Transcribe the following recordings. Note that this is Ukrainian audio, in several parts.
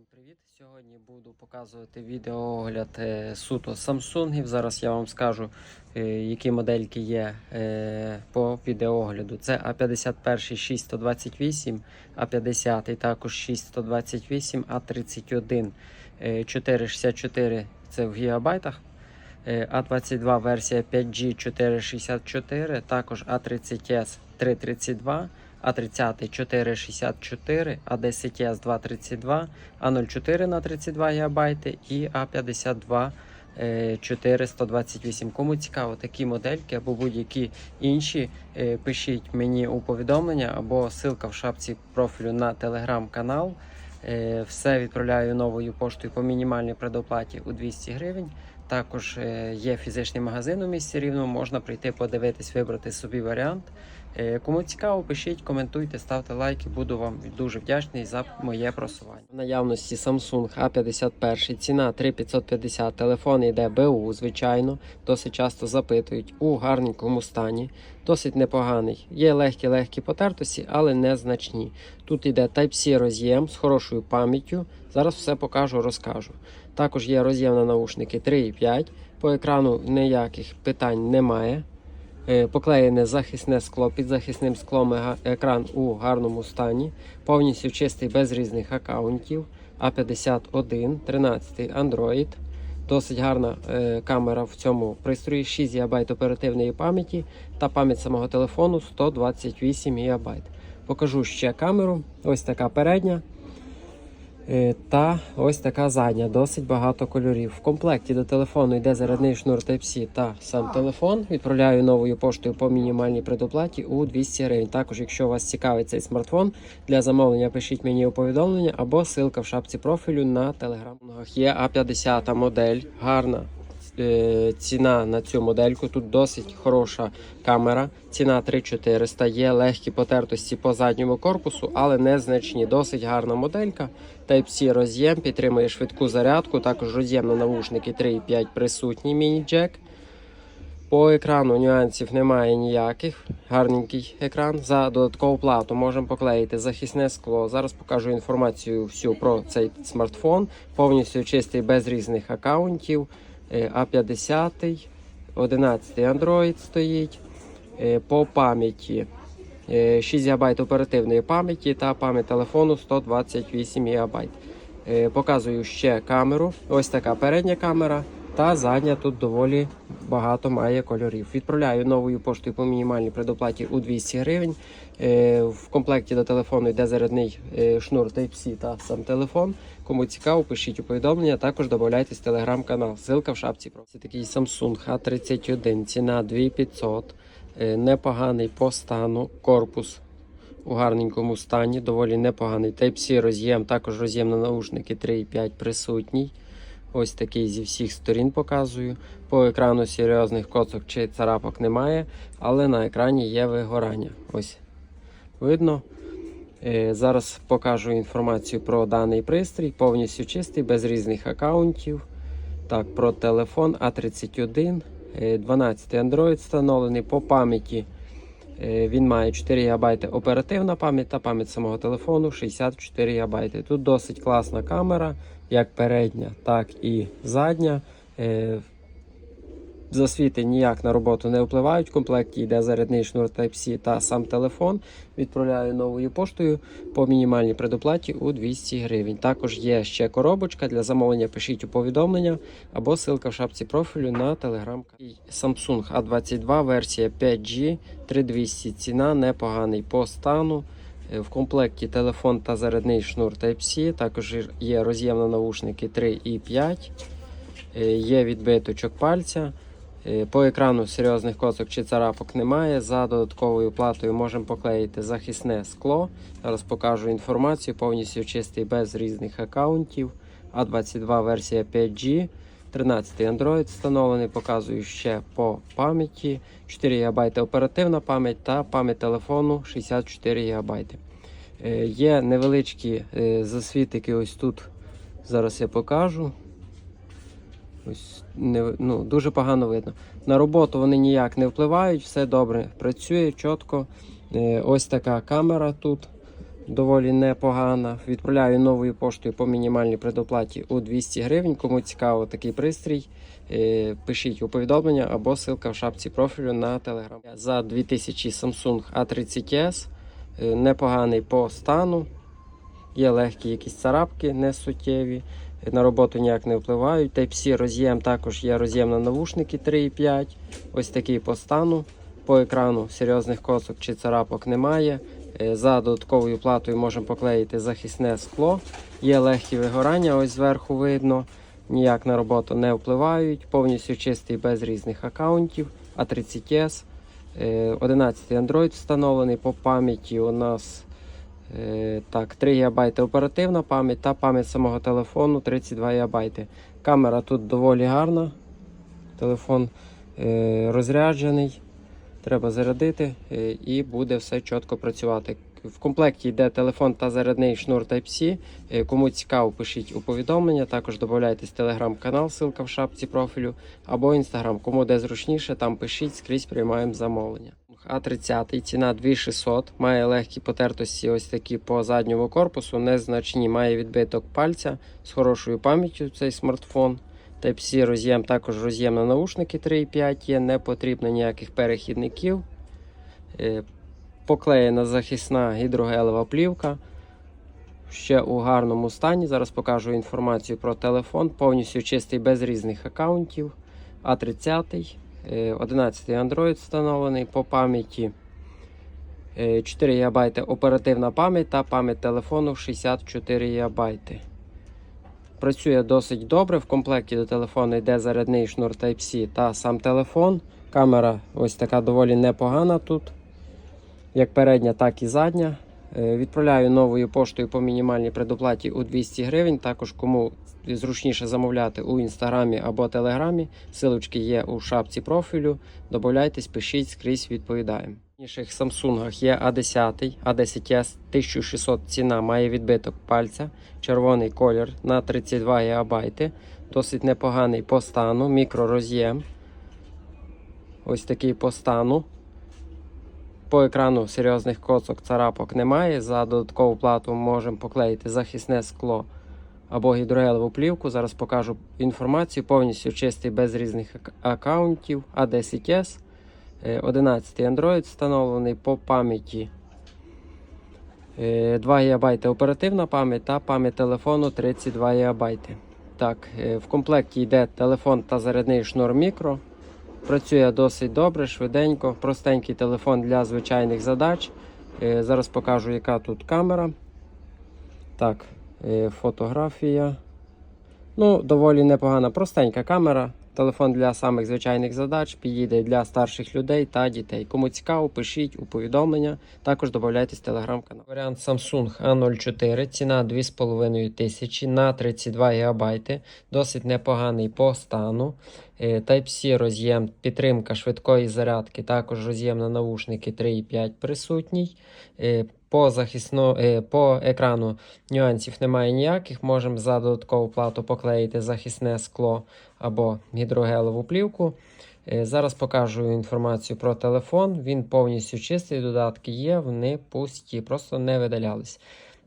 Всім привіт! Сьогодні буду показувати відеоогляд е, суто Samsung. Зараз я вам скажу, е, які модельки є е, по відеоогляду. Це А51 6128, А50 також 6128, А31 е, 464 це в гігабайтах. Е, А22 версія 5G 464, також А30S 332. А30 464, А10S 232, А04 на 32 ГБ і А52 е, 428. Кому цікаво такі модельки або будь-які інші, е, пишіть мені у повідомлення або ссылка в шапці профілю на телеграм-канал. Е, Все відправляю новою поштою по мінімальній предоплаті у 200 гривень. Також е, є фізичний магазин у місті Рівно, можна прийти подивитись, вибрати собі варіант. Е, Кому цікаво, пишіть, коментуйте, ставте лайки. Буду вам дуже вдячний за моє просування. В наявності Samsung A51, ціна 3550, телефон йде БУ, звичайно, досить часто запитують у гарненькому стані, досить непоганий. Є легкі-легкі потертості, але незначні. Тут йде Type-C роз'єм з хорошою пам'яттю. Зараз все покажу, розкажу. Також є роз'єм на наушники 3,5. По екрану ніяких питань немає. Е, Поклеєне захисне скло під захисним склом екран у гарному стані, повністю чистий без різних аккаунтів. А51, 13 Android. Досить гарна е, камера в цьому пристрої, 6 ГБ оперативної пам'яті та пам'ять самого телефону 128 ГБ. Покажу ще камеру. Ось така передня. Е, Та ось така задня, досить багато кольорів. В комплекті до телефону йде зарядний шнур Type-C та сам телефон. Відправляю новою поштою по мінімальній предоплаті у 200 гривень. Також, якщо вас цікавить цей смартфон, для замовлення пишіть мені у повідомлення або ссылка в шапці профілю на телеграм. Є А50 модель, гарна. Е, Ціна на цю модельку тут досить хороша камера. Ціна 3400. Є легкі потертості по задньому корпусу, але незначні. Досить гарна моделька. Type-C роз'єм підтримує швидку зарядку. Також роз'єм на навушники 3.5 присутній міні-джек. По екрану нюансів немає ніяких. Гарненький екран. За додаткову плату можемо поклеїти захисне скло. Зараз покажу інформацію всю про цей смартфон. Повністю чистий без різних аккаунтів. Е, А50, 11 Android стоїть. Е, По пам'яті е, 6 ГБ оперативної пам'яті та пам'ять телефону 128 ГБ. Е, Показую ще камеру. Ось така передня камера. Та задня тут доволі багато має кольорів. Відправляю новою поштою по мінімальній предоплаті у 200 гривень. Е, В комплекті до телефону йде зарядний е, шнур Type-C та сам телефон. Кому цікаво, пишіть у повідомлення. Також додайтесь в телеграм-канал. Ссылка в шапці. Це такий Samsung A31, ціна 2500. Е, Непоганий по стану. Корпус у гарненькому стані, доволі непоганий. Type-C роз'єм, також роз'єм на наушники 3.5 присутній. Ось такий зі всіх сторін показую. По екрану серйозних коцок чи царапок немає, але на екрані є вигорання. Ось видно. Е, Зараз покажу інформацію про даний пристрій. Повністю чистий, без різних аккаунтів. Так, про телефон А31, е, 12 Android встановлений по пам'яті. Е, Він має 4 ГБ оперативна пам'ять та пам'ять самого телефону 64 ГБ. Тут досить класна камера, як передня, так і задня. Засвіти ніяк на роботу не впливають. В комплекті йде зарядний шнур Type-C та сам телефон. Відправляю новою поштою по мінімальній предоплаті у 200 гривень. Також є ще коробочка для замовлення. Пишіть у повідомлення або ссылка в шапці профілю на телеграм. Samsung A22 версія 5G 3200. Ціна непоганий по стану. В комплекті телефон та зарядний шнур Type-C. Також є роз'єм на наушники 3 і 5. Е, Є відбиточок пальця. Е, По екрану серйозних коцок чи царапок немає. За додатковою платою можемо поклеїти захисне скло. Зараз покажу інформацію. Повністю чистий без різних аккаунтів. А22 версія 5G. 13 Android встановлений. Показую ще по пам'яті. 4 ГБ оперативна пам'ять та пам'ять телефону 64 ГБ. Е, Є невеличкі е, засвітики ось тут. Зараз я покажу. Ось не, ну, дуже погано видно. На роботу вони ніяк не впливають, все добре працює чітко. Е, ось така камера тут. доволі непогана. Відправляю новою поштою по мінімальній предоплаті у 200 гривень. Кому цікаво такий пристрій, е, пишіть у повідомлення або ссылка в шапці профілю на Telegram. За 2000 Samsung A30s. е, Непоганий по стану. Є легкі якісь царапки, не суттєві. е, На роботу ніяк не впливають. Type-C роз'єм також є роз'єм на навушники 3,5. Ось такий по стану. По екрану серйозних косок чи царапок немає. Е, За додатковою платою можемо поклеїти захисне скло. Є легкі вигорання, ось зверху видно. Ніяк на роботу не впливають. Повністю чистий без різних аккаунтів. A30s. Е, 11 Android встановлений. По пам'яті у нас е, так, 3 ГБ оперативна пам'ять та пам'ять самого телефону 32 ГБ. Камера тут доволі гарна. Телефон е, розряджений. Треба зарядити е, і буде все чітко працювати. В комплекті йде телефон та зарядний шнур Type-C. Е, Кому цікаво, пишіть у повідомлення. Також додайтесь телеграм-канал, ссылка в шапці профілю, або інстаграм. Кому де зручніше, там пишіть, скрізь приймаємо замовлення. А30 ціна 2600, має легкі потертості, ось такі по задньому корпусу, незначні, має відбиток пальця з хорошою пам'яттю цей смартфон. Type-C роз'єм, також роз'єм на наушники 3.5 є, не потрібно ніяких перехідників. Е, Поклеєна захисна гідрогелева плівка. Ще у гарному стані. Зараз покажу інформацію про телефон. Повністю чистий без різних аккаунтів. А30, е, 11 Android встановлений по пам'яті. е, 4 ГБ оперативна пам'ять та пам'ять телефону 64 ГБ. Працює досить добре. В комплекті до телефону йде зарядний шнур Type-C та сам телефон. Камера ось така доволі непогана тут. Як передня, так і задня. Е, Відправляю новою поштою по мінімальній предоплаті у 200 гривень. Також кому зручніше замовляти у інстаграмі або телеграмі. Силочки є у шапці профілю. Добавляйтесь, пишіть, скрізь відповідаємо. В інших Samsung є A10, A10s 1600 ціна, має відбиток пальця, червоний колір на 32 ГБ. Досить непоганий по стану, мікророз'єм. Ось такий по стану. По екрану серйозних коцок царапок немає. За додаткову плату можемо поклеїти захисне скло або гідрогелеву плівку. Зараз покажу інформацію. Повністю чистий без різних аккаунтів. A10s. Е, 11 Android встановлений по пам'яті. Е, 2 ГБ оперативна пам'ять та пам'ять телефону 32 ГБ. Так, е, в комплекті йде телефон та зарядний шнур мікро. Працює досить добре, швиденько, простенький телефон для звичайних задач. Е, Зараз покажу, яка тут камера. Так, е, фотографія. Ну, доволі непогана, простенька камера. Телефон для самих звичайних задач підійде для старших людей та дітей. Кому цікаво, пишіть у повідомлення. Також додайтесь в телеграм-канал. Варіант Samsung A04, ціна 2500 тисячі на 32 ГБ. Досить непоганий по стану. Е, Type-C роз'єм, підтримка швидкої зарядки, також роз'єм на наушники 3.5 присутній. По, захисно, е, по екрану нюансів немає ніяких. Можемо за додаткову плату поклеїти захисне скло або гідрогелеву плівку. Е, Зараз покажу інформацію про телефон. Він повністю чистий, додатки є, вони пусті, просто не видалялись.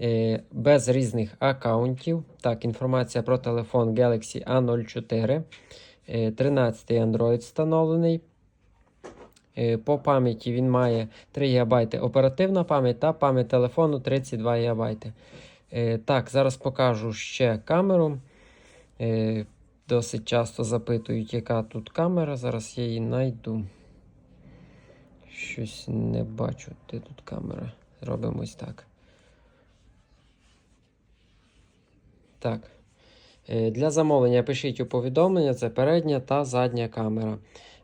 Е, Без різних аккаунтів. Так, інформація про телефон Galaxy A04. Е, 13 Android встановлений. Е, По пам'яті він має 3 ГБ оперативна пам'ять та пам'ять телефону 32 ГБ. Е, Так, зараз покажу ще камеру. Е, Досить часто запитують, яка тут камера. Зараз я її знайду. Щось не бачу, де тут камера. Зробимо ось так. Так. Для замовлення пишіть у повідомлення, це передня та задня камера.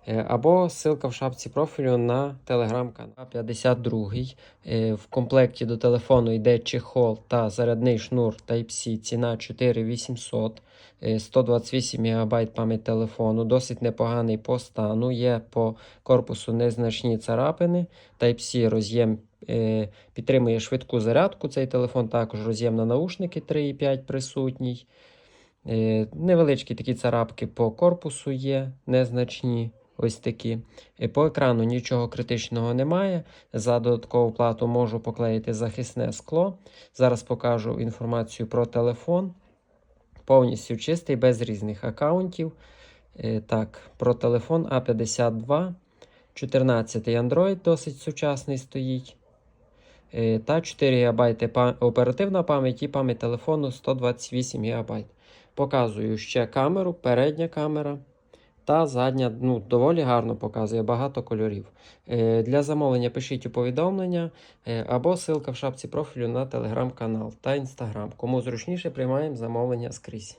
Е, Або ссылка в шапці профілю на телеграм-канал. А52. Е, В комплекті до телефону йде чехол та зарядний шнур Type-C. Ціна 4800. Е, 128 ГБ пам'ять телефону. Досить непоганий по стану. Є по корпусу незначні царапини. Type-C роз'єм е, підтримує швидку зарядку. Цей телефон також роз'єм на наушники 3,5 присутній. Невеличкі такі царапки по корпусу є, незначні. Ось такі. І по екрану нічого критичного немає. За додаткову плату можу поклеїти захисне скло. Зараз покажу інформацію про телефон. Повністю чистий, без різних аккаунтів. Е, Так, про телефон А52. 14 Android досить сучасний стоїть. Е, Та 4 ГБ оперативна пам'ять і пам'ять телефону 128 ГБ. Показую ще камеру, передня камера. Та задня ну, доволі гарно показує багато кольорів. Е, для замовлення пишіть у повідомлення е, або ссылка в шапці профілю на телеграм-канал та інстаграм. Кому зручніше, приймаємо замовлення скрізь.